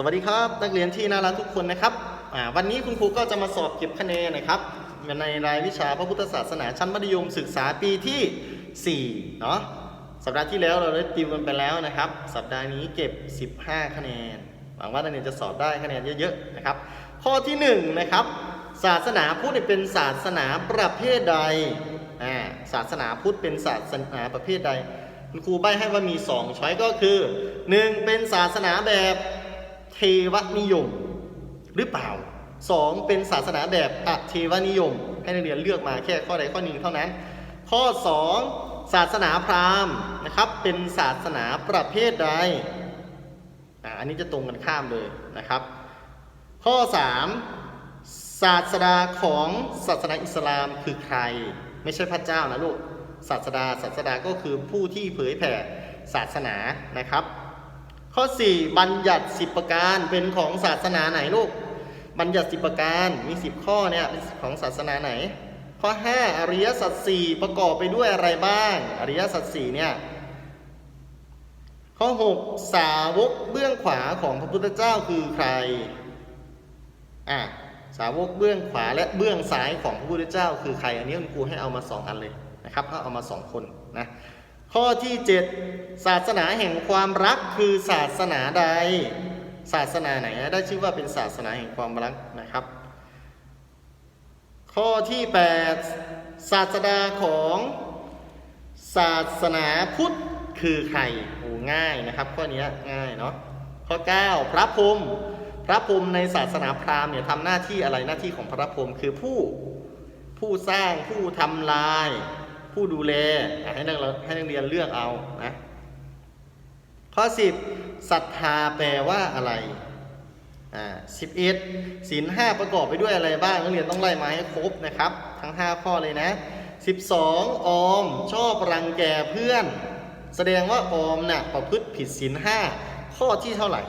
สวัสดีครับนักเรียนที่น่ารักทุกคนนะครับวันนี้คุณครูก็จะมาสอบเก็บคะแนนนะครับในรายวิชาพระพุทธศาสนาชั้นมัธยมศึกษาปีที่4เนาะสัปดาห์ที่แล้วเราได้ติวกันไปแล้วนะครับ สัปดาห์นี้เก็บ 15 คะแนนหวังว่านักเรียนจะสอบได้คะแนนเยอะๆนะครับ ข้อที่1นะครับศาสนาพุทธเป็นศาสนาประเภทใดศาสนาพุทธเป็นศาสนาประเภทใด คุณครูใบ้ให้ว่ามี 2 ช้อยก็คือ 1. เป็นศาสนาแบบ เทวนิยม หรือเปล่า 2. เป็นศาสนาแบบอเทวนิยม ให้นักเรียนเลือกมาแค่ข้อใดข้อหนึ่งเท่านั้น ข้อ 2 ศาสนาพราหมณ์นะครับเป็นศาสนาประเภทใดอันนี้จะตรงกันข้ามเลยนะครับ ข้อ 3 ศาสดาของศาสนาอิสลามคือใคร ไม่ใช่พระเจ้านะลูกศาสดาศาสดาก็คือผู้ที่เผยแผ่ศาสนานะครับ ข้อ 4 บัญญัติ 10 ประการเป็นของศาสนาไหนลูก บัญญัติ 10 ประการมี 10 ข้อเนี่ยเป็นของศาสนาไหน ข้อ 5 อริยสัจสี่ประกอบไปด้วยอะไรบ้าง อริยสัจสี่เนี่ยข้อ 6 สาวกเบื้องขวาของพระพุทธเจ้าคือใครอะสาวกเบื้องขวาและเบื้องซ้ายของพระพุทธเจ้าคือใคร อันนี้คุณครูให้เอามาสองอันเลยนะครับก็เอามาสองคนนะ ข้อที่ 7 ศาสนาแห่งความรักคือศาสนาใด ศาสนาไหนได้ชื่อว่าเป็นศาสนาแห่งความรักนะครับ ข้อที่ 8 ศาสดาของศาสนาพุทธคือใครโอ้ง่ายนะครับ ข้อนี้ง่ายเนาะข้อ 9 พระพรหมพระพรหมในศาสนาพราหมณ์เนี่ยทำหน้าที่อะไรหน้าที่ของพระพรหมคือผู้ผู้สร้างผู้ทำลาย ผู้ดูแลให้นักเรียนให้นักเรียนเลือกเอานะข้อ 10ศรัทธาแปลว่าอะไรอ่าสิบเอ็ดศีลห้าประกอบไปด้วยอะไรบ้างนักเรียนต้องไล่มาให้ครบนะครับ ทั้ง 5 ข้อเลยนะ 12 ออมชอบรังแกเพื่อน แสดงว่าออมน่ะประพฤติผิดศีลห้าข้อที่เท่าไหร่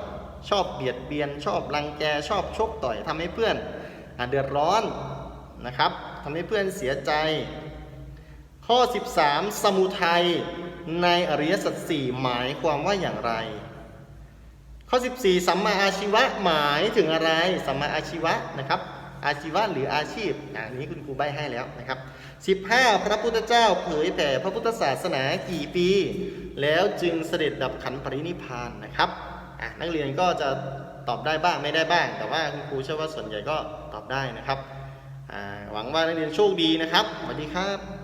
ชอบเบียดเบียน ชอบรังแกชอบชกต่อยทำให้เพื่อนอะเดือดร้อนนะครับทำให้เพื่อนเสียใจ ข้อ 13 สมุทัยในอริยสัจสี่หมายความว่าอย่างไร ข้อ 14 สัมมาอาชีวะหมายถึงอะไร สัมมาอาชีวะนะครับ อาชีวะหรืออาชีพอันนี้คุณครูใบให้แล้วนะครับ 15 พระพุทธเจ้าเผยแผ่พระพุทธศาสนากี่ปี แล้วจึงเสด็จดับขันปรินิพพานนะครับนักเรียนก็จะตอบได้บ้างไม่ได้บ้าง แต่ว่าคุณครูเชื่อว่าส่วนใหญ่ก็ตอบได้นะครับหวังว่านักเรียนโชคดีนะครับสวัสดีครับ